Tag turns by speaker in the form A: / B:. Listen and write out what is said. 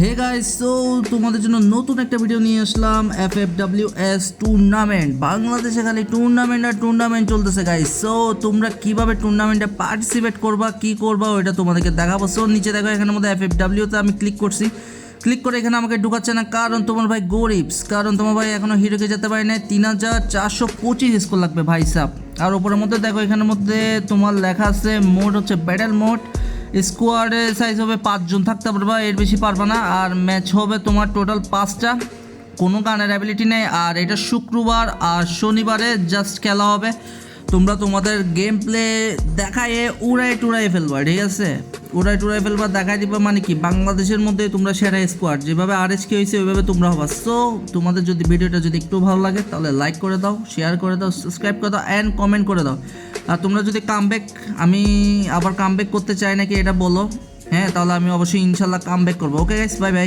A: Hey guys so তোমাদের জন্য নতুন একটা ভিডিও নিয়ে আসলাম F F W S tournament বাংলাদেশে খালি টুর্নামেন্ট আর টুর্নামেন্ট চলতেছে গাইস সো তোমরা কীভাবে টুর্নামেন্টে পার্টিসিপেট করবা, কি করবা, ওইটা তোমাদেরকে দেখাবো। সো নিচে দেখো, এখানের মধ্যে এফ এফ ডাব্লিউতে আমি ক্লিক করছি। ক্লিক করে এখানে আমাকে ঢুকাচ্ছে না, কারণ তোমার ভাই গরিবস কারণ তোমার ভাই এখনও হিরোকে যেতে পারে না তিন হাজার চারশো পঁচিশ স্কোর লাগবে ভাই সাহ আর ওপরের মধ্যে দেখো, এখানের মধ্যে তোমার লেখা আছে মোড হচ্ছে ব্যাটেল মোড স্কোয়াডের সাইজ হবে পাঁচজন থাকতে পারবা, এর বেশি পারবা না। আর ম্যাচ হবে তোমার টোটাল পাঁচটা। কোনো গানের অ্যাবিলিটি নেই। আর এটা শুক্রবার আর শনিবারে জাস্ট খেলা হবে। তোমরা তোমাদের গেম প্লে দেখায় উড়াই টুড়াই ফেলবা, ঠিক আছে? উড়াই টুড়াই ফেলবা দেখাই দিবা মানে কি? বাংলাদেশের মধ্যে তোমরা সেরা স্কোয়াড যেভাবে আর এস কে হয়েছে ওইভাবে তোমরা হবা। সো তোমাদের যদি ভিডিওটা যদি একটু ভালো লাগে, তাহলে লাইক করে দাও শেয়ার করে দাও সাবস্ক্রাইব করে দাও অ্যান্ড কমেন্ট করে দাও। আর তোমরা যদি কামব্যাক আমি আবার কামব্যাক করতে চাই নাকি এটা বলো? হ্যাঁ তাহলে আমি অবশ্যই ইনশাল্লাহ কামব্যাক করব। Okay guys bye bye